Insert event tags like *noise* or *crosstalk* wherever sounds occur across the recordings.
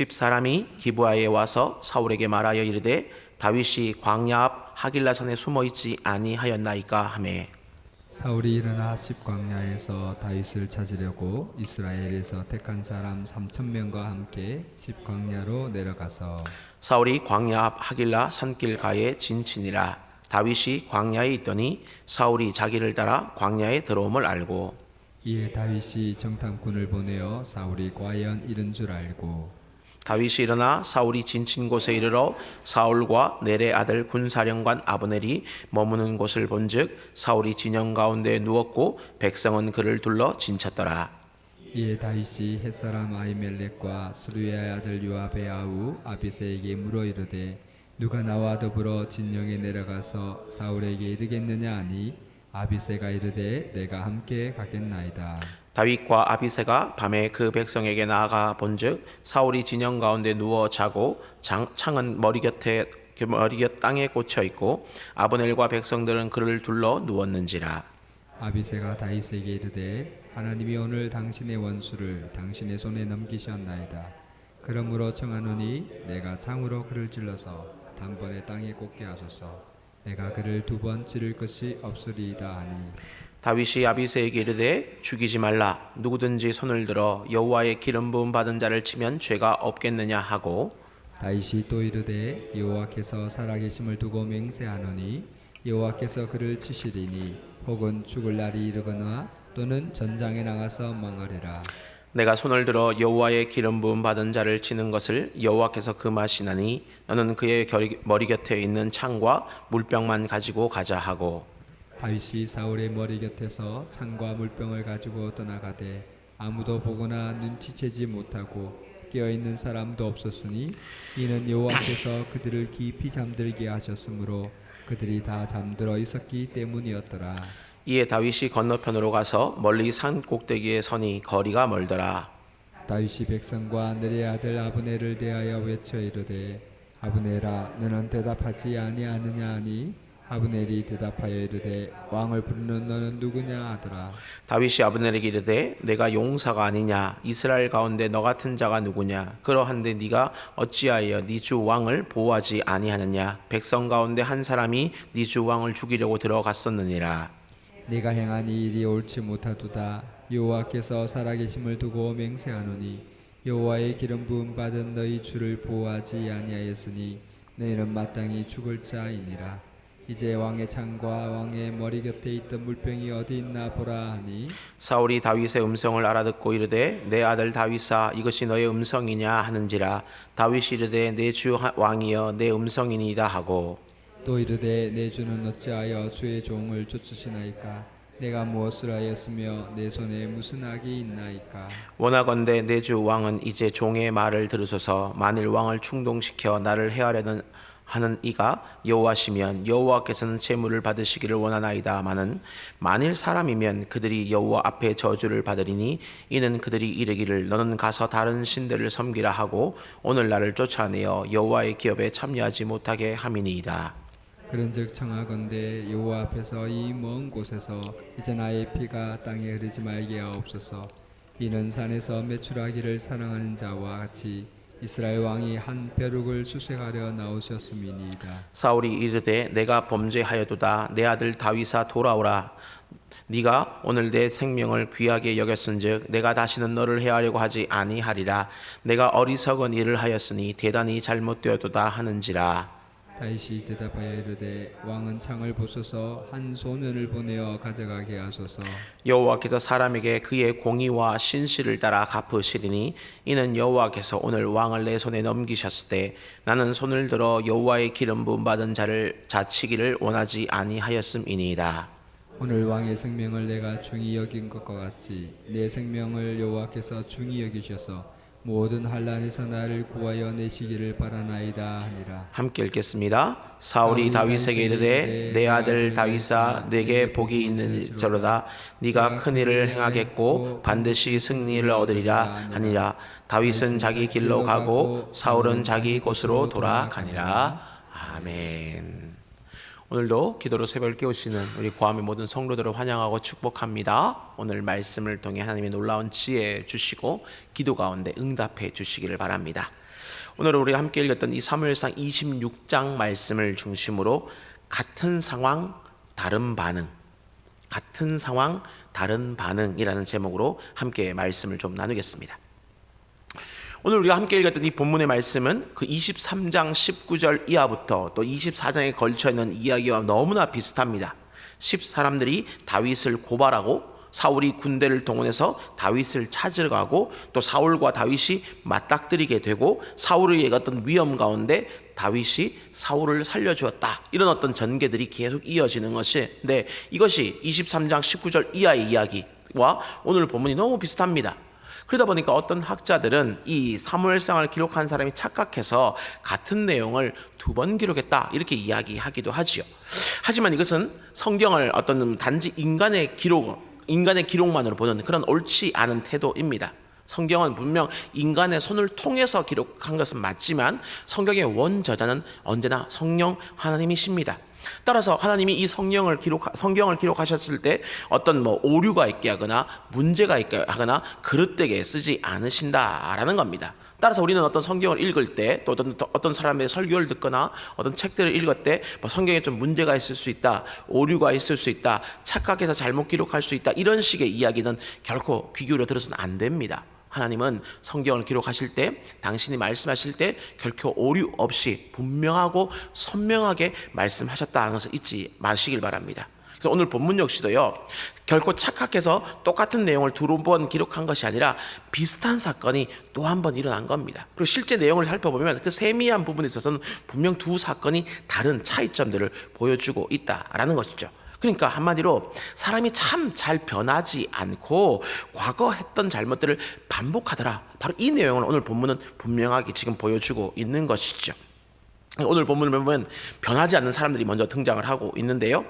십 사람이 기브아에 와서 사울에게 말하여 이르되 다윗이 광야 앞 하길라 산에 숨어 있지 아니하였나이까 하매. 사울이 일어나 십 광야에서 다윗을 찾으려고 이스라엘에서 택한 사람 3천 명과 함께 십 광야로 내려가서 사울이 광야 앞 하길라 산길 가에 진친이라. 다윗이 광야에 있더니 사울이 자기를 따라 광야에 들어옴을 알고. 이에 다윗이 정탐꾼을 보내어 사울이 과연 이른 줄 알고 다윗이 일어나 사울이 진친 곳에 이르러 사울과 넬의 아들 군사령관 아브넬이 머무는 곳을 본즉 사울이 진영 가운데 누웠고 백성은 그를 둘러 진쳤더라. 이에 다윗이 햇사람 아이멜렉과 스루야의 아들 요압의 아우 아비세에게 물어 이르되 누가 나와 더불어 진영에 내려가서 사울에게 이르겠느냐 하니 아비세가 이르되 내가 함께 가겠나이다 다윗과 아비세가 밤에 그 백성에게 나아가 본즉 사울이 진영 가운데 누워 자고 장, 창은 머리 곁에 머리 곁 땅에 꽂혀 있고 아브넬과 백성들은 그를 둘러 누웠는지라. 아비세가 다윗에게 이르되 하나님이 오늘 당신의 원수를 당신의 손에 넘기셨나이다. 그러므로 청하노니 내가 창으로 그를 찔러서 단번에 땅에 꽂게 하소서. 내가 그를 두 번 찌를 것이 없으리이다 하니 다윗이 아비세에게 이르되 죽이지 말라. 누구든지 손을 들어 여호와의 기름 부음 받은 자를 치면 죄가 없겠느냐 하고 다윗이 또 이르되 여호와께서 살아계심을 두고 맹세하노니 여호와께서 그를 치시리니 혹은 죽을 날이 이르거나 또는 전장에 나가서 망하리라. 내가 손을 들어 여호와의 기름 부음 받은 자를 치는 것을 여호와께서 금하시나니 너는 그의 결- 머리 곁에 있는 창과 물병만 가지고 가자 하고 다윗이 사울의 머리 곁에서 창과 물병을 가지고 떠나가되 아무도 보거나 눈치채지 못하고 깨어 있는 사람도 없었으니 이는 여호와께서 *clears throat* 그들을 깊이 잠들게 하셨으므로 그들이 다 잠들어 있었기 때문이었더라. 이에 다윗이 건너편으로 가서 멀리 산 꼭대기에 서니 거리가 멀더라 다윗이 백성과 느의 아들 아브네를 대하여 외쳐 이르되 아브네라 너는 대답하지 아니하느냐 하니 아브넬이 대답하여 이르되 왕을 부르는 너는 누구냐 하더라. 다윗이 아브넬에게 이르되 내가 용사가 아니냐? 이스라엘 가운데 너 같은 자가 누구냐? 그러한데 네가 어찌하여 네 주 왕을 보호하지 아니하느냐? 백성 가운데 한 사람이 네 주 왕을 죽이려고 들어갔었느니라. 네가 행한 이 일이 옳지 못하도다. 여호와께서 살아계심을 두고 맹세하노니 여호와의 기름 부음 받은 너희 주를 보호하지 아니하였으니 너희는 마땅히 죽을 자이니라 이제 왕의 창과 왕의 머리 곁에 있던 물병이 어디 있나 보라 하니 사울이 다윗의 음성을 알아듣고 이르되 내 아들 다윗아 이것이 너의 음성이냐 하는지라. 다윗이 이르되 내 주 왕이여 내 음성이니이다 하고. 또 이르되 내 주는 어찌하여 주의 종을 쫓으시나이까? 내가 무엇을 하였으며 내 손에 무슨 악이 있나이까? 원하건대 내 주 왕은 이제 종의 말을 들으소서. 만일 왕을 충동시켜 나를 해하려는 하는 이가 여호와시면 여호와께서는 재물을 받으시기를 원하나이다마는 만일 사람이면 그들이 여호와 앞에 저주를 받으리니 이는 그들이 이르기를 너는 가서 다른 신들을 섬기라 하고 오늘 나를 쫓아내어 여호와의 기업에 참여하지 못하게 함이니이다. 그런즉 청하건대 여호와 앞에서 이 먼 곳에서 이제 나의 피가 땅에 흐르지 말게 하옵소서 이는 산에서 매출하기를 사랑하는 자와 같이 이스라엘 왕이 한 벼룩을 수색하려 나오셨음이니이다. 사울이 이르되 내가 범죄하여도다. 내 아들 다윗아 돌아오라. 네가 오늘 내 생명을 귀하게 여겼은즉 내가 다시는 너를 해하려고 하지 아니하리라. 내가 어리석은 일을 하였으니 대단히 잘못되었도다 하는지라 다윗이 대답하여 이르되 왕은 창을 보소서 한 소년을 보내어 가져가게 하소서 여호와께서 사람에게 그의 공의와 신실을 따라 갚으시리니 이는 여호와께서 오늘 왕을 내 손에 넘기셨을 때 나는 손을 들어 여호와의 기름 부음 받은 자를 자치기를 원하지 아니하였음이니이다. 오늘 왕의 생명을 내가 중히 여긴 것과 같이 내 생명을 여호와께서 중히 여기셔서 모든 환란에서 나를 구하여 내시기를 바라나이다 하니라. 함께 읽겠습니다. 사울이 다윗에게 이르되 내 아들 다윗아 내게 복이 있는 저로다. 네가 큰 일을 행하겠고 반드시 승리를 얻으리라 하니라. 다윗은 자기 길로 가고 사울은 자기 곳으로 돌아가니라. 아멘. 오늘도 기도로 새벽을 깨우시는 우리 고함의 모든 성도들을 환영하고 축복합니다. 오늘 말씀을 통해 하나님의 놀라운 지혜 주시고 기도 가운데 응답해 주시기를 바랍니다. 오늘 우리가 함께 읽었던 이 사무엘상 26장 말씀을 중심으로 같은 상황 다른 반응 같은 상황 다른 반응이라는 제목으로 함께 말씀을 좀 나누겠습니다. 오늘 우리가 함께 읽었던 이 본문의 말씀은 그 23장 19절 이하부터 또 24장에 걸쳐 있는 이야기와 너무나 비슷합니다. 10 사람들이 다윗을 고발하고 사울이 군대를 동원해서 다윗을 찾으러 가고 또 사울과 다윗이 맞닥뜨리게 되고 사울의 어떤 위험 가운데 다윗이 사울을 살려주었다. 이런 어떤 전개들이 계속 이어지는 것인데 이것이 23장 19절 이하의 이야기와 오늘 본문이 너무 비슷합니다. 그러다 보니까 어떤 학자들은 이 사무엘상을 기록한 사람이 착각해서 같은 내용을 두 번 기록했다 이렇게 이야기하기도 하지요. 하지만 이것은 성경을 어떤 단지 인간의 기록, 인간의 기록만으로 보는 그런 옳지 않은 태도입니다. 성경은 분명 인간의 손을 통해서 기록한 것은 맞지만 성경의 원 저자는 언제나 성령 하나님이십니다. 따라서 하나님이 이 성령을 기록 성경을 기록하셨을 때 어떤 뭐 오류가 있게 하거나 문제가 있게 하거나 그릇되게 쓰지 않으신다라는 겁니다. 따라서 우리는 어떤 성경을 읽을 때 또 어떤 어떤 사람의 설교를 듣거나 어떤 책들을 읽을 때 뭐 성경에 좀 문제가 있을 수 있다, 오류가 있을 수 있다, 착각해서 잘못 기록할 수 있다 이런 식의 이야기는 결코 귀 기울여 들어서는 안 됩니다. 하나님은 성경을 기록하실 때 당신이 말씀하실 때 결코 오류 없이 분명하고 선명하게 말씀하셨다는 것을 잊지 마시길 바랍니다. 그래서 오늘 본문 역시도요. 결코 착각해서 똑같은 내용을 두 번 기록한 것이 아니라 비슷한 사건이 또 한 번 일어난 겁니다. 그리고 실제 내용을 살펴보면 그 세미한 부분에 있어서는 분명 두 사건이 다른 차이점들을 보여주고 있다라는 것이죠. 그러니까 한마디로 사람이 참 잘 변하지 않고 과거 했던 잘못들을 반복하더라. 바로 이 내용을 오늘 본문은 분명하게 지금 보여주고 있는 것이죠. 오늘 본문을 보면 변하지 않는 사람들이 먼저 등장을 하고 있는데요.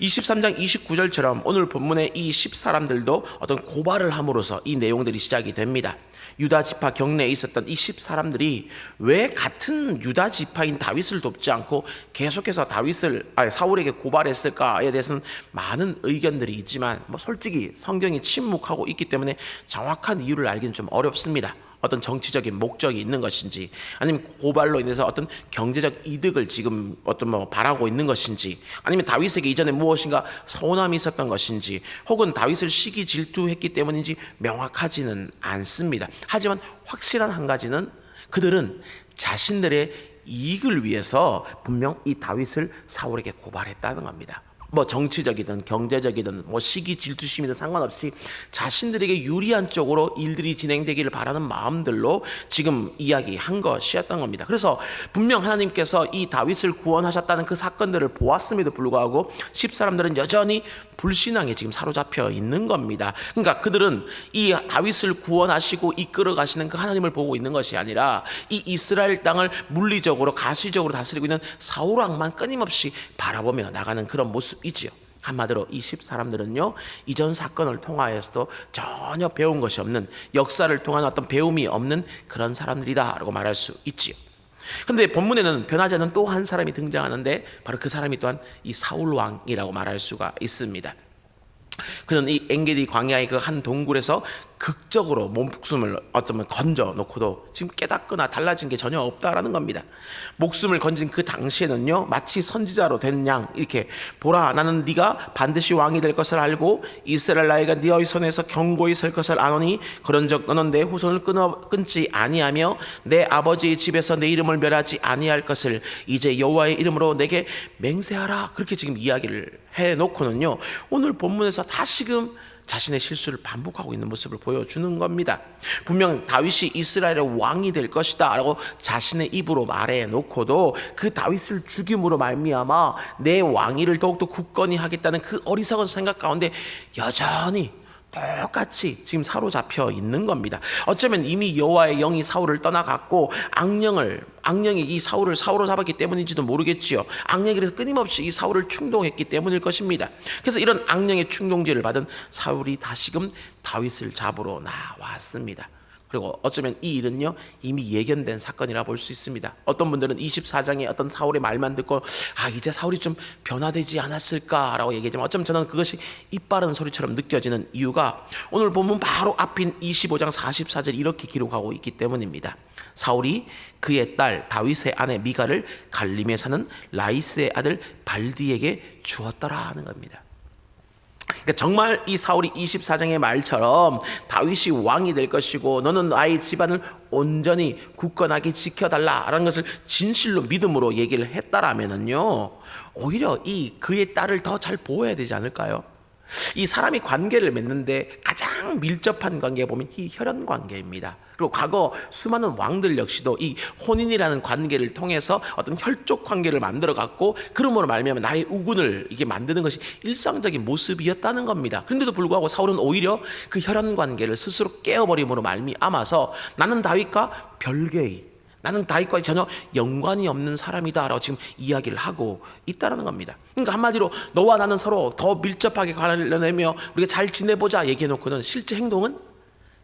23장 29절처럼 오늘 본문의 이 10사람들도 어떤 고발을 함으로써 이 내용들이 시작이 됩니다. 유다 지파 경내에 있었던 이 10사람들이 왜 같은 유다 지파인 다윗을 돕지 않고 계속해서 다윗을 아니 사울에게 고발했을까에 대해서는 많은 의견들이 있지만 뭐 솔직히 성경이 침묵하고 있기 때문에 정확한 이유를 알기는 좀 어렵습니다. 어떤 정치적인 목적이 있는 것인지 아니면 고발로 인해서 어떤 경제적 이득을 지금 어떤 뭐 바라고 있는 것인지 아니면 다윗에게 이전에 무엇인가 서운함이 있었던 것인지 혹은 다윗을 시기 질투했기 때문인지 명확하지는 않습니다. 하지만 확실한 한 가지는 그들은 자신들의 이익을 위해서 분명 이 다윗을 사울에게 고발했다는 겁니다. 뭐 정치적이든 경제적이든 뭐 시기 질투심이든 상관없이 자신들에게 유리한 쪽으로 일들이 진행되기를 바라는 마음들로 지금 이야기한 것이었던 겁니다. 그래서 분명 하나님께서 이 다윗을 구원하셨다는 그 사건들을 보았음에도 불구하고 십 사람들은 여전히 불신앙에 지금 사로잡혀 있는 겁니다. 그러니까 그들은 이 다윗을 구원하시고 이끌어 가시는 그 하나님을 보고 있는 것이 아니라 이 이스라엘 땅을 물리적으로 가시적으로 다스리고 있는 사울 왕만 끊임없이 바라보며 나가는 그런 모습 이지요. 한마디로 이 십 사람들은요 이전 사건을 통하여서도 전혀 배운 것이 없는 역사를 통한 어떤 배움이 없는 그런 사람들이다라고 말할 수 있지요. 근데 본문에는 변하지 않는 또 한 사람이 등장하는데 바로 그 사람이 또한 이 사울 왕이라고 말할 수가 있습니다. 그는 이 엔게디 광야의 그 한 동굴에서 극적으로 몸숨을 어쩌면 건져 놓고도 지금 깨닫거나 달라진 게 전혀 없다라는 겁니다. 목숨을 건진 그 당시에는요 마치 선지자로 된 양 이렇게 보라 나는 네가 반드시 왕이 될 것을 알고 이스라엘 나이가 네의 손에서 경고히 설 것을 아노니 그런즉 너는 내 후손을 끊어 끊지 아니하며 내 아버지의 집에서 내 이름을 멸하지 아니할 것을 이제 여호와의 이름으로 내게 맹세하라 그렇게 지금 이야기를 해 놓고는요 오늘 본문에서 다시금 자신의 실수를 반복하고 있는 모습을 보여주는 겁니다. 분명 다윗이 이스라엘의 왕이 될 것이다라고 자신의 입으로 말해 놓고도 그 다윗을 죽임으로 말미암아 내 왕위를 더욱더 굳건히 하겠다는 그 어리석은 생각 가운데 여전히 똑같이 지금 사로잡혀 있는 겁니다. 어쩌면 이미 여호와의 영이 사울을 떠나갔고 악령을 악령이 이 사울을 사울로 잡았기 때문인지도 모르겠지요. 악령이 그래서 끊임없이 이 사울을 충동했기 때문일 것입니다. 그래서 이런 악령의 충동죄를 받은 사울이 다시금 다윗을 잡으러 나왔습니다. 그리고 어쩌면 이 일은요 이미 예견된 사건이라 볼 수 있습니다. 어떤 분들은 24장의 어떤 사울의 말만 듣고 아 이제 사울이 좀 변화되지 않았을까라고 얘기하지만 어쩌면 저는 그것이 이빠른 소리처럼 느껴지는 이유가 오늘 보면 바로 앞인 25장 44절 이렇게 기록하고 있기 때문입니다. 사울이 그의 딸 다윗의 아내 미가를 갈림에 사는 라이스의 아들 발디에게 주었더라 하는 겁니다. 그러니까 정말 이 사울이 24장의 말처럼 다윗이 왕이 될 것이고 너는 나의 집안을 온전히 굳건하게 지켜달라라는 것을 진실로 믿음으로 얘기를 했다라면은요 오히려 이 그의 딸을 더 잘 보호해야 되지 않을까요? 이 사람이 관계를 맺는데 가장 밀접한 관계 보면 이 혈연 관계입니다. 그리고 과거 수많은 왕들 역시도 이 혼인이라는 관계를 통해서 어떤 혈족 관계를 만들어 갖고 그러므로 말미암아 나의 우군을 이게 만드는 것이 일상적인 모습이었다는 겁니다. 그런데도 불구하고 사울은 오히려 그 혈연 관계를 스스로 깨어버림으로 말미암아서 나는 다윗과 별개의 나는 다윗과 전혀 연관이 없는 사람이다라고 지금 이야기를 하고 있다라는 겁니다. 그러니까 한마디로 너와 나는 서로 더 밀접하게 관련하며 우리가 잘 지내보자 얘기해 놓고는 실제 행동은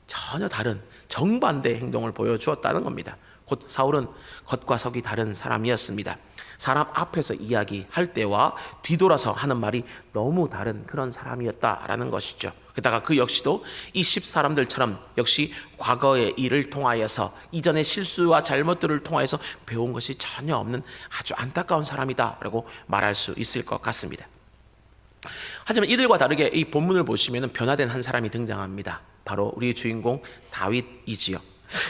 전혀 다른 정반대 행동을 보여주었다는 겁니다. 곧 사울은 겉과 속이 다른 사람이었습니다. 사람 앞에서 이야기할 때와 뒤돌아서 하는 말이 너무 다른 그런 사람이었다라는 것이죠. 게다가 그 역시도 이십 사람들처럼 역시 과거의 일을 통하여서 이전의 실수와 잘못들을 통하여서 배운 것이 전혀 없는 아주 안타까운 사람이다라고 말할 수 있을 것 같습니다. 하지만 이들과 다르게 이 본문을 보시면 변화된 한 사람이 등장합니다. 바로 우리 주인공 다윗이지요.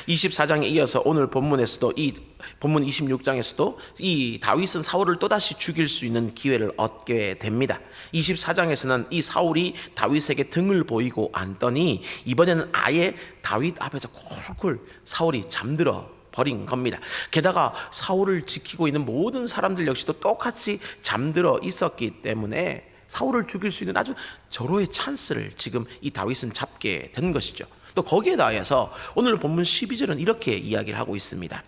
24장에 이어서 오늘 본문에서도 이 본문 26장에서도 이 다윗은 사울을 또다시 죽일 수 있는 기회를 얻게 됩니다. 24장에서는 이 사울이 다윗에게 등을 보이고 앉더니 이번에는 아예 다윗 앞에서 콜콜 사울이 잠들어 버린 겁니다. 게다가 사울을 지키고 있는 모든 사람들 역시도 똑같이 잠들어 있었기 때문에 사울을 죽일 수 있는 아주 절호의 찬스를 지금 이 다윗은 잡게 된 것이죠. 또 거기에 더해서 오늘 본문 12절은 이렇게 이야기를 하고 있습니다.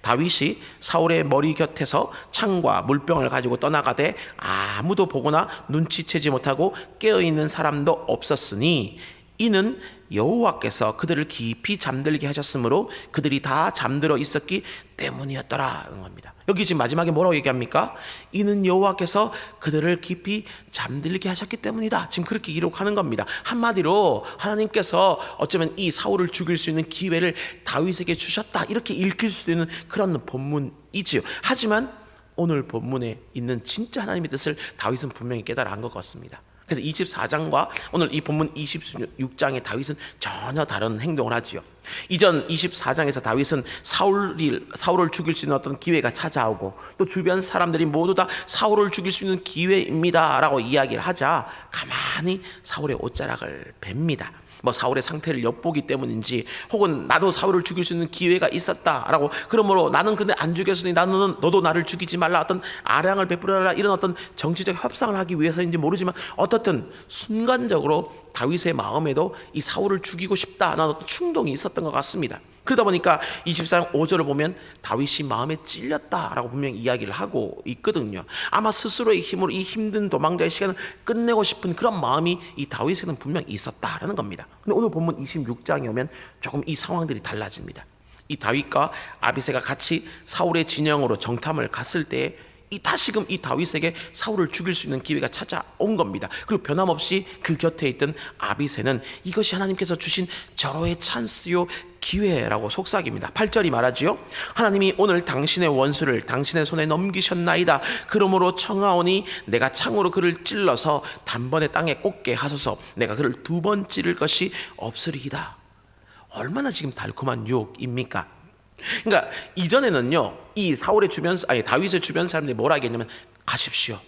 다윗이 사울의 머리 곁에서 창과 물병을 가지고 떠나가되 아무도 보거나 눈치채지 못하고 깨어 있는 사람도 없었으니 이는 여호와께서 그들을 깊이 잠들게 하셨으므로 그들이 다 잠들어 있었기 때문이었더라는 겁니다. 여기 지금 마지막에 뭐라고 얘기합니까? 이는 여호와께서 그들을 깊이 잠들게 하셨기 때문이다. 지금 그렇게 기록하는 겁니다. 한마디로 하나님께서 어쩌면 이 사울을 죽일 수 있는 기회를 다윗에게 주셨다. 이렇게 읽힐 수 있는 그런 본문이지요. 하지만 오늘 본문에 있는 진짜 하나님의 뜻을 다윗은 분명히 깨달아 한것 같습니다. 그래서 24장과 오늘 이 본문 26장의 다윗은 전혀 다른 행동을 하지요. 이전 24장에서 다윗은 사울이 사울을 죽일 수 있는 어떤 기회가 찾아오고 또 주변 사람들이 모두 다 사울을 죽일 수 있는 기회입니다라고 이야기를 하자 가만히 사울의 옷자락을 뱁니다. 뭐 사울의 상태를 엿보기 때문인지 혹은 나도 사울을 죽일 수 있는 기회가 있었다라고 그러므로 나는 근데 안 죽였으니 나는 너도 나를 죽이지 말라 어떤 아량을 베풀어라 이런 어떤 정치적 협상을 하기 위해서인지 모르지만 어떻든 순간적으로 다윗의 마음에도 이 사울을 죽이고 싶다는 어떤 충동이 있었던 것 같습니다. 그러다 보니까 24장 5절을 보면 다윗이 마음에 찔렸다라고 분명히 이야기를 하고 있거든요. 아마 스스로의 힘으로 이 힘든 도망자의 시간을 끝내고 싶은 그런 마음이 이 다윗에는 분명히 있었다라는 겁니다. 근데 오늘 본문 26장에 오면 조금 이 상황들이 달라집니다. 이 다윗과 아비세가 같이 사울의 진영으로 정탐을 갔을 때에 이 다시금 이 다윗에게 사울을 죽일 수 있는 기회가 찾아온 겁니다. 그리고 변함없이 그 곁에 있던 아비세는 이것이 하나님께서 주신 절호의 찬스요 기회라고 속삭입니다. 8절이 말하지요. 하나님이 오늘 당신의 원수를 당신의 손에 넘기셨나이다. 그러므로 청하오니 내가 창으로 그를 찔러서 단번에 땅에 꽂게 하소서. 내가 그를 두 번 찌를 것이 없으리이다. 얼마나 지금 달콤한 유혹입니까? 그러니까 이전에는요 이 사울의 주변 아니 다윗의 주변 사람들이 뭐라 하겠냐면 가십시오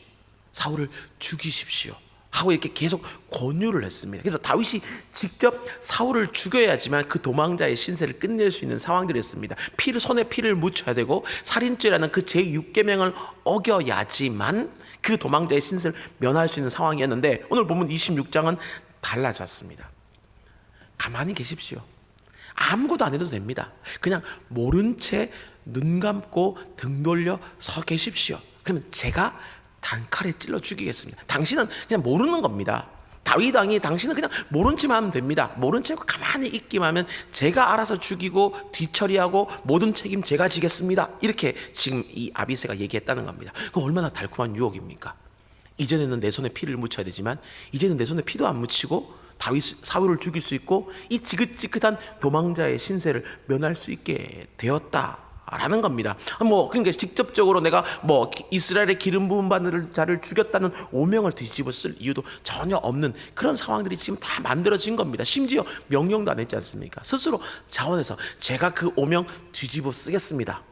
사울을 죽이십시오 하고 이렇게 계속 권유를 했습니다. 그래서 다윗이 직접 사울을 죽여야지만 그 도망자의 신세를 끝낼 수 있는 상황들이었습니다. 피를 손에 피를 묻혀야 되고 살인죄라는 그 제6계명을 어겨야지만 그 도망자의 신세를 면할 수 있는 상황이었는데 오늘 보면 26장은 달라졌습니다. 가만히 계십시오. 아무것도 안 해도 됩니다. 그냥 모른 채 눈 감고 등 돌려 서 계십시오. 그러면 제가 단칼에 찔러 죽이겠습니다. 당신은 그냥 모르는 겁니다. 다윗 왕이 당신은 그냥 모른 척만 하면 됩니다. 모른 척 가만히 있기만 하면 제가 알아서 죽이고 뒤처리하고 모든 책임 제가 지겠습니다. 이렇게 지금 이 아비세가 얘기했다는 겁니다. 그 얼마나 달콤한 유혹입니까? 이전에는 내 손에 피를 묻혀야 되지만 이제는 내 손에 피도 안 묻히고 다윗 사울을 죽일 수 있고 이 지긋지긋한 도망자의 신세를 면할 수 있게 되었다 라는 겁니다. 뭐 그러니까 직접적으로 내가 뭐 이스라엘의 기름 부음 받는 자를 죽였다는 오명을 뒤집어 쓸 이유도 전혀 없는 그런 상황들이 지금 다 만들어진 겁니다. 심지어 명령도 안 했지 않습니까? 스스로 자원해서 제가 그 오명 뒤집어 쓰겠습니다.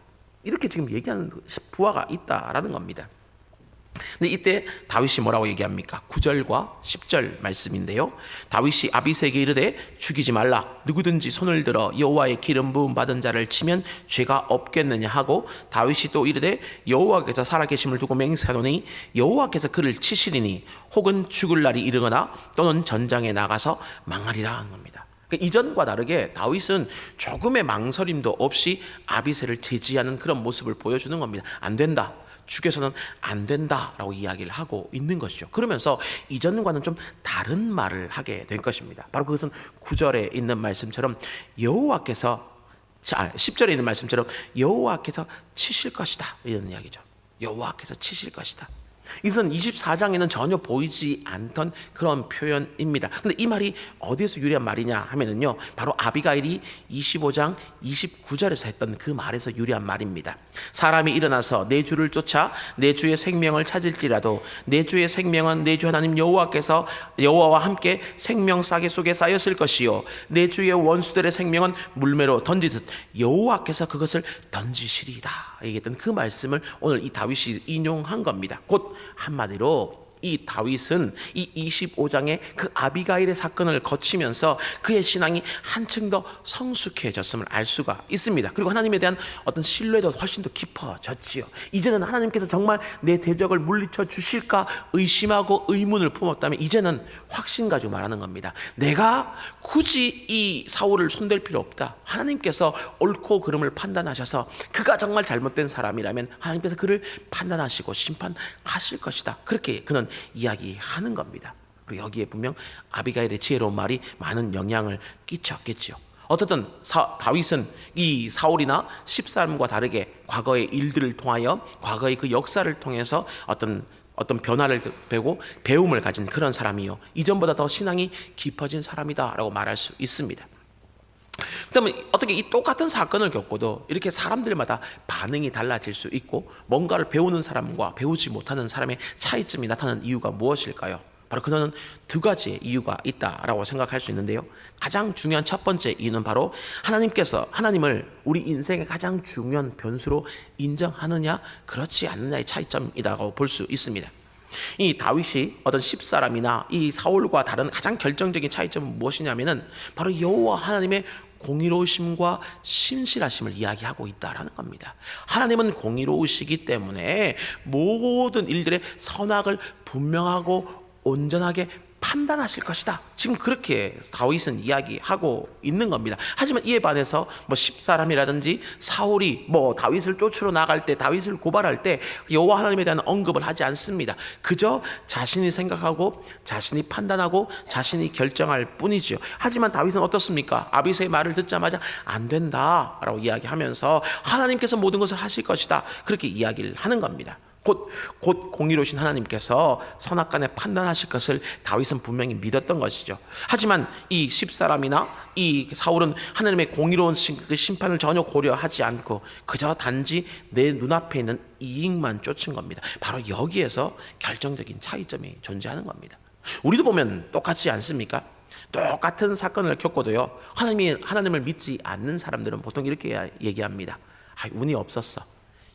이렇게 지금 얘기하는 부하가 있다라는 겁니다. 근데 이때 다윗이 뭐라고 얘기합니까? 9절과 10절 말씀인데요. 다윗이 아비세에게 이르되 죽이지 말라. 누구든지 손을 들어 여호와의 기름 부음 받은 자를 치면 죄가 없겠느냐 하고 다윗이 또 이르되 여호와께서 살아계심을 두고 맹세하노니 여호와께서 그를 치시리니 혹은 죽을 날이 이르거나 또는 전장에 나가서 망하리라 하는 겁니다. 그러니까 이전과 다르게 다윗은 조금의 망설임도 없이 아비세를 제지하는 그런 모습을 보여주는 겁니다. 안 된다. 죽여서는 안 된다라고 이야기를 하고 있는 것이죠. 그러면서 이전과는 좀 다른 말을 하게 된 것입니다. 바로 그것은 9절에 있는 말씀처럼 여호와께서 자, 10절에 있는 말씀처럼 여호와께서 치실 것이다. 이런 이야기죠. 여호와께서 치실 것이다. 이것은 24장에는 전혀 보이지 않던 그런 표현입니다. 근데 이 말이 어디에서 유래한 말이냐 하면은요. 바로 아비가일이 25장 29절에서 했던 그 말에서 유래한 말입니다. 사람이 일어나서 내 주를 쫓아 내 주의 생명을 찾을지라도 내 주의 생명은 내 주 하나님 여호와께서 여호와와 함께 생명 싸개 속에 쌓였을 것이요 내 주의 원수들의 생명은 물매로 던지듯 여호와께서 그것을 던지시리이다. 얘기했던 그 말씀을 오늘 이 다윗이 인용한 겁니다. 곧 한마디로 이 다윗은 이 25장의 그 아비가일의 사건을 거치면서 그의 신앙이 한층 더 성숙해졌음을 알 수가 있습니다. 그리고 하나님에 대한 어떤 신뢰도 훨씬 더 깊어졌지요. 이제는 하나님께서 정말 내 대적을 물리쳐 주실까 의심하고 의문을 품었다면 이제는 확신 가지고 말하는 겁니다. 내가 굳이 이 사울을 손댈 필요 없다. 하나님께서 옳고 그름을 판단하셔서 그가 정말 잘못된 사람이라면 하나님께서 그를 판단하시고 심판하실 것이다. 그렇게 그는 이야기하는 겁니다. 여기에 분명 아비가일의 지혜로운 말이 많은 영향을 끼쳤겠지요. 어떻든 사, 다윗은 이 사울이나 십사람과 다르게 과거의 일들을 통하여 과거의 그 역사를 통해서 어떤 어떤 변화를 배고 배움을 가진 그런 사람이요. 이전보다 더 신앙이 깊어진 사람이다라고 말할 수 있습니다. 그다음에 어떻게 이 똑같은 사건을 겪고도 이렇게 사람들마다 반응이 달라질 수 있고 뭔가를 배우는 사람과 배우지 못하는 사람의 차이점이 나타나는 이유가 무엇일까요? 바로 그는 두 가지의 이유가 있다라고 생각할 수 있는데요. 가장 중요한 첫 번째 이유는 바로 하나님께서 하나님을 우리 인생의 가장 중요한 변수로 인정하느냐 그렇지 않느냐의 차이점이라고 볼 수 있습니다. 이 다윗이 어떤 십사람이나 이 사울과 다른 가장 결정적인 차이점은 무엇이냐면은 바로 여호와 하나님의 공의로우심과 신실하심을 이야기하고 있다라는 겁니다. 하나님은 공의로우시기 때문에 모든 일들의 선악을 분명하고 온전하게 판단하실 것이다. 지금 그렇게 다윗은 이야기하고 있는 겁니다. 하지만 이에 반해서 뭐 십사람이라든지 사울이 뭐 다윗을 쫓으러 나갈 때 다윗을 고발할 때 여호와 하나님에 대한 언급을 하지 않습니다. 그저 자신이 생각하고 자신이 판단하고 자신이 결정할 뿐이지요. 하지만 다윗은 어떻습니까? 아비세의 말을 듣자마자 안 된다라고 이야기하면서 하나님께서 모든 것을 하실 것이다. 그렇게 이야기를 하는 겁니다. 곧, 곧 공의로우신 하나님께서 선악간에 판단하실 것을 다윗은 분명히 믿었던 것이죠. 하지만 이 십사람이나 이 사울은 하나님의 공의로운 그 심판을 전혀 고려하지 않고 그저 단지 내 눈앞에 있는 이익만 쫓은 겁니다. 바로 여기에서 결정적인 차이점이 존재하는 겁니다. 우리도 보면 똑같지 않습니까? 똑같은 사건을 겪고도요. 하나님이 하나님을 믿지 않는 사람들은 보통 이렇게 얘기합니다. 아, 운이 없었어.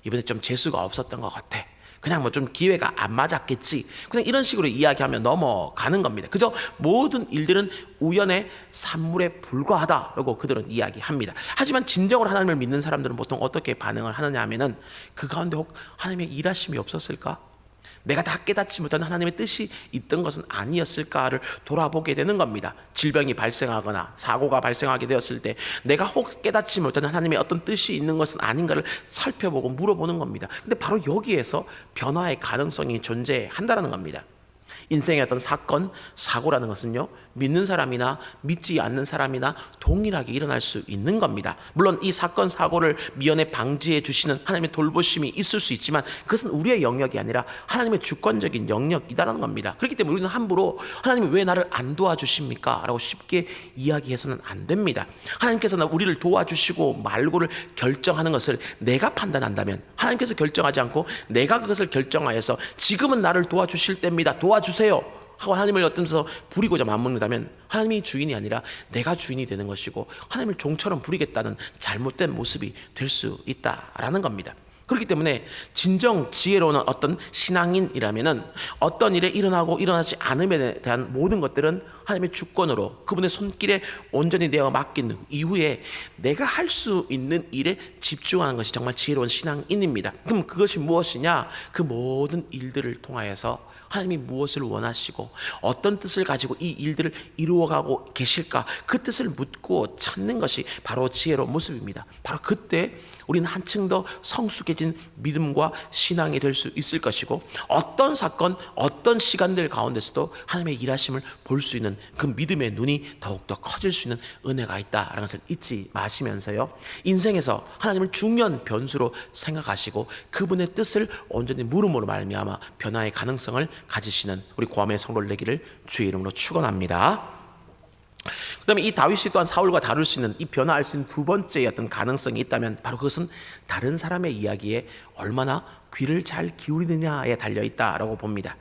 이번에 좀 재수가 없었던 것 같아. 그냥 뭐 좀 기회가 안 맞았겠지. 그냥 이런 식으로 이야기하면 넘어가는 겁니다. 그저 모든 일들은 우연의 산물에 불과하다라고 그들은 이야기합니다. 하지만 진정으로 하나님을 믿는 사람들은 보통 어떻게 반응을 하느냐 하면은 그 가운데 혹 하나님의 일하심이 없었을까? 내가 다 깨닫지 못한 하나님의 뜻이 있던 것은 아니었을까를 돌아보게 되는 겁니다. 질병이 발생하거나 사고가 발생하게 되었을 때 내가 혹 깨닫지 못한 하나님의 어떤 뜻이 있는 것은 아닌가를 살펴보고 물어보는 겁니다. 근데 바로 여기에서 변화의 가능성이 존재한다는 겁니다. 인생의 어떤 사건, 사고라는 것은요, 믿는 사람이나 믿지 않는 사람이나 동일하게 일어날 수 있는 겁니다. 물론 이 사건, 사고를 미연에 방지해 주시는 하나님의 돌보심이 있을 수 있지만 그것은 우리의 영역이 아니라 하나님의 주권적인 영역이다라는 겁니다. 그렇기 때문에 우리는 함부로 하나님이 왜 나를 안 도와주십니까? 라고 쉽게 이야기해서는 안 됩니다. 하나님께서는 우리를 도와주시고 말고를 결정하는 것을 내가 판단한다면 하나님께서 결정하지 않고 내가 그것을 결정하여서 지금은 나를 도와주실 때입니다. 도와주세요. 하고 하나님을 어떠면서 부리고자 맞먹는다면 하나님이 주인이 아니라 내가 주인이 되는 것이고 하나님을 종처럼 부리겠다는 잘못된 모습이 될 수 있다라는 겁니다. 그렇기 때문에 진정 지혜로운 어떤 신앙인이라면은 어떤 일에 일어나고 일어나지 않음에 대한 모든 것들은 하나님의 주권으로 그분의 손길에 온전히 내어 맡긴 이후에 내가 할 수 있는 일에 집중하는 것이 정말 지혜로운 신앙인입니다. 그럼 그것이 무엇이냐? 그 모든 일들을 통하여서 하나님이 무엇을 원하시고 어떤 뜻을 가지고 이 일들을 이루어가고 계실까 그 뜻을 묻고 찾는 것이 바로 지혜로운 모습입니다. 바로 그때 우리는 한층 더 성숙해진 믿음과 신앙이 될 수 있을 것이고 어떤 사건, 어떤 시간들 가운데서도 하나님의 일하심을 볼 수 있는 그 믿음의 눈이 더욱더 커질 수 있는 은혜가 있다라는 것을 잊지 마시면서요. 인생에서 하나님을 중요한 변수로 생각하시고 그분의 뜻을 온전히 물음으로 말미암아 변화의 가능성을 가지시는 우리 고함의 성도를 내기를 주의 이름으로 축원합니다. 그다음에 이 다윗이 또한 사울과 다룰 수 있는 이 변화할 수 있는 두 번째의 어떤 가능성이 있다면 바로 그것은 다른 사람의 이야기에 얼마나 귀를 잘 기울이느냐에 달려 있다라고 봅니다.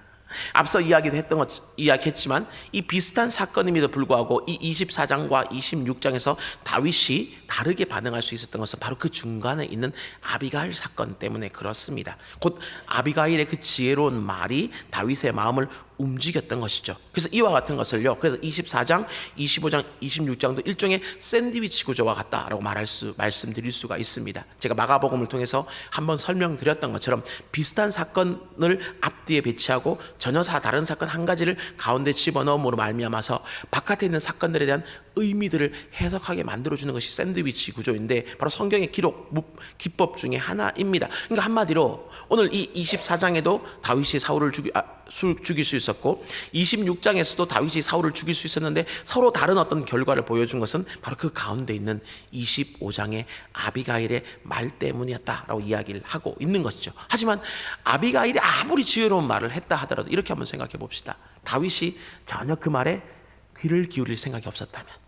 앞서 이야기도 했던 것 이야기했지만 이 비슷한 사건임에도 불구하고 이 24장과 26장에서 다윗이 다르게 반응할 수 있었던 것은 바로 그 중간에 있는 아비가일 사건 때문에 그렇습니다. 곧 아비가일의 그 지혜로운 말이 다윗의 마음을 움직였던 것이죠. 그래서 이와 같은 것을요. 그래서 24장, 25장, 26장도 일종의 샌드위치 구조와 같다라고 말할 수 말씀드릴 수가 있습니다. 제가 마가복음을 통해서 한번 설명드렸던 것처럼 비슷한 사건을 앞뒤에 배치하고 전혀 다 다른 사건 한 가지를 가운데 집어넣음으로 말미암아서 바깥에 있는 사건들에 대한 의미들을 해석하게 만들어 주는 것이 샌드위치 구조인데 바로 성경의 기록 기법 중에 하나입니다. 그러니까 한마디로 오늘 이 24장에도 다윗이 사울을 죽이 아, 술 죽일 수 있었고 26장에서도 다윗이 사울을 죽일 수 있었는데 서로 다른 어떤 결과를 보여준 것은 바로 그 가운데 있는 25장의 아비가일의 말 때문이었다라고 이야기를 하고 있는 것이죠. 하지만 아비가일이 아무리 지혜로운 말을 했다 하더라도 이렇게 한번 생각해 봅시다. 다윗이 전혀 그 말에 귀를 기울일 생각이 없었다면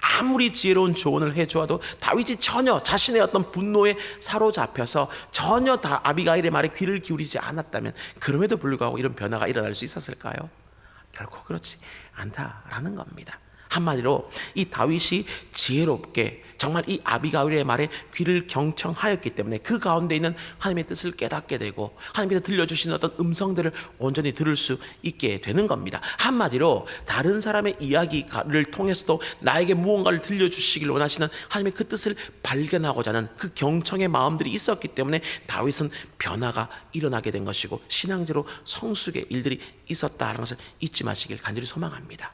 아무리 지혜로운 조언을 해주어도 다윗이 전혀 자신의 어떤 분노에 사로잡혀서 전혀 다 아비가일의 말에 귀를 기울이지 않았다면 그럼에도 불구하고 이런 변화가 일어날 수 있었을까요? 결코 그렇지 않다라는 겁니다. 한마디로 이 다윗이 지혜롭게 정말 이 아비가일의 말에 귀를 경청하였기 때문에 그 가운데 있는 하나님의 뜻을 깨닫게 되고 하나님께서 들려주시는 어떤 음성들을 온전히 들을 수 있게 되는 겁니다. 한마디로 다른 사람의 이야기를 통해서도 나에게 무언가를 들려주시길 원하시는 하나님의 그 뜻을 발견하고자 하는 그 경청의 마음들이 있었기 때문에 다윗은 변화가 일어나게 된 것이고 신앙적으로 성숙의 일들이 있었다는 것을 잊지 마시길 간절히 소망합니다.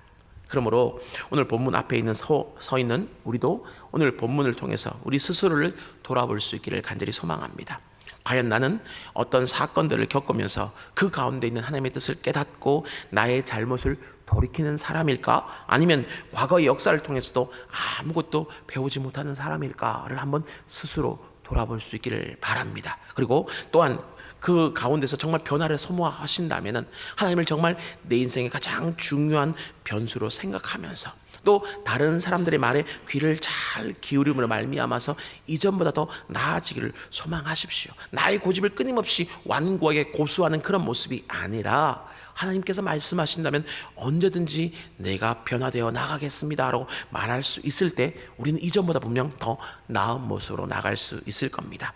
그러므로 오늘 본문 앞에 있는 서, 서 있는 우리도 오늘 본문을 통해서 우리 스스로를 돌아볼 수 있기를 간절히 소망합니다. 과연 나는 어떤 사건들을 겪으면서 그 가운데 있는 하나님의 뜻을 깨닫고 나의 잘못을 돌이키는 사람일까? 아니면 과거의 역사를 통해서도 아무것도 배우지 못하는 사람일까를 한번 스스로 돌아볼 수 있기를 바랍니다. 그리고 또한 그 가운데서 정말 변화를 소모하신다면은 하나님을 정말 내 인생의 가장 중요한 변수로 생각하면서 또 다른 사람들의 말에 귀를 잘 기울임으로 말미암아서 이전보다 더 나아지기를 소망하십시오. 나의 고집을 끊임없이 완고하게 고수하는 그런 모습이 아니라 하나님께서 말씀하신다면 언제든지 내가 변화되어 나가겠습니다라고 말할 수 있을 때 우리는 이전보다 분명 더 나은 모습으로 나갈 수 있을 겁니다.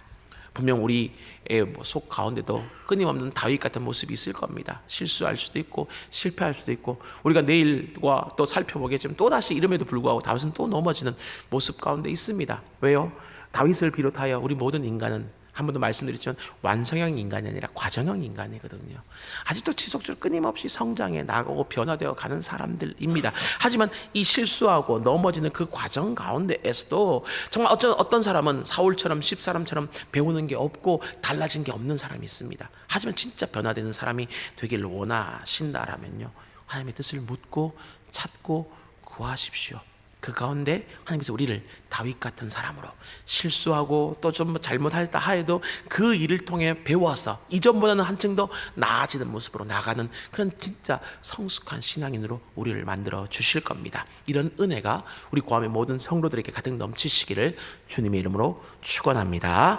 분명 우리의 뭐속 가운데도 끊임없는 다윗 같은 모습이 있을 겁니다. 실수할 수도 있고 실패할 수도 있고 우리가 내일과 또 살펴보겠지만 또 다시 이름에도 불구하고 다윗은 또 넘어지는 모습 가운데 있습니다. 왜요? 다윗을 비롯하여 우리 모든 인간은 한 번도 말씀드렸지만 완성형 인간이 아니라 과정형 인간이거든요. 아직도 지속적으로 끊임없이 성장해 나가고 변화되어 가는 사람들입니다. 하지만 이 실수하고 넘어지는 그 과정 가운데에서도 정말 어떤 어떤 사람은 사울처럼 십사람처럼 배우는 게 없고 달라진 게 없는 사람이 있습니다. 하지만 진짜 변화되는 사람이 되기를 원하신다라면요. 하나님의 뜻을 묻고 찾고 구하십시오. 그 가운데 하나님께서 우리를 다윗 같은 사람으로 실수하고 또 좀 잘못했다 하여도 그 일을 통해 배워서 이전보다는 한층 더 나아지는 모습으로 나가는 그런 진짜 성숙한 신앙인으로 우리를 만들어 주실 겁니다. 이런 은혜가 우리 고함의 모든 성도들에게 가득 넘치시기를 주님의 이름으로 축원합니다.